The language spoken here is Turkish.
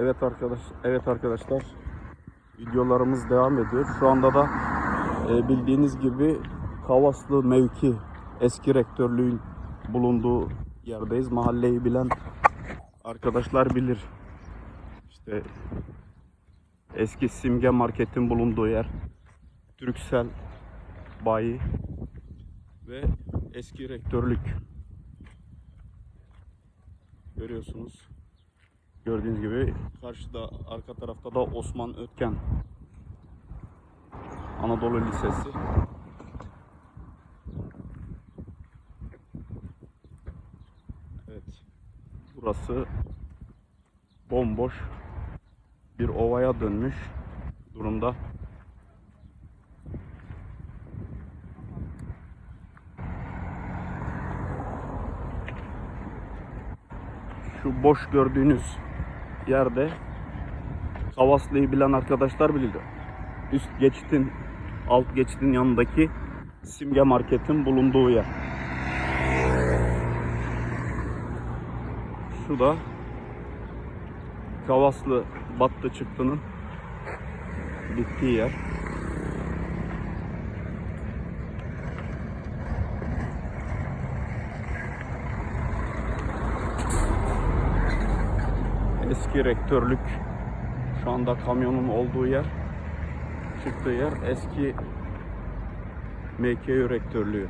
Evet arkadaş, evet arkadaşlar. Videolarımız devam ediyor. Şu anda da e, bildiğiniz gibi Kavaslı mevki eski rektörlüğün bulunduğu yerdeyiz. Mahalleyi bilen arkadaşlar bilir. İşte eski Simge Market'in bulunduğu yer. Türksel bayi ve eski rektörlük. Görüyorsunuz. Gördüğünüz gibi karşıda arka tarafta da Osman Ötken Anadolu Lisesi. Evet. Burası bomboş bir ovaya dönmüş durumda. Şu boş gördüğünüz yerde Kavaslı'yı bilen arkadaşlar bilir. Üst geçitin, alt geçitin yanındaki Simge Market'in bulunduğu yer. Şu da Kavaslı battı çıktının bittiği yer. Eski rektörlük şu anda kamyonun olduğu yer çıktığı yer eski MKÜ rektörlüğü.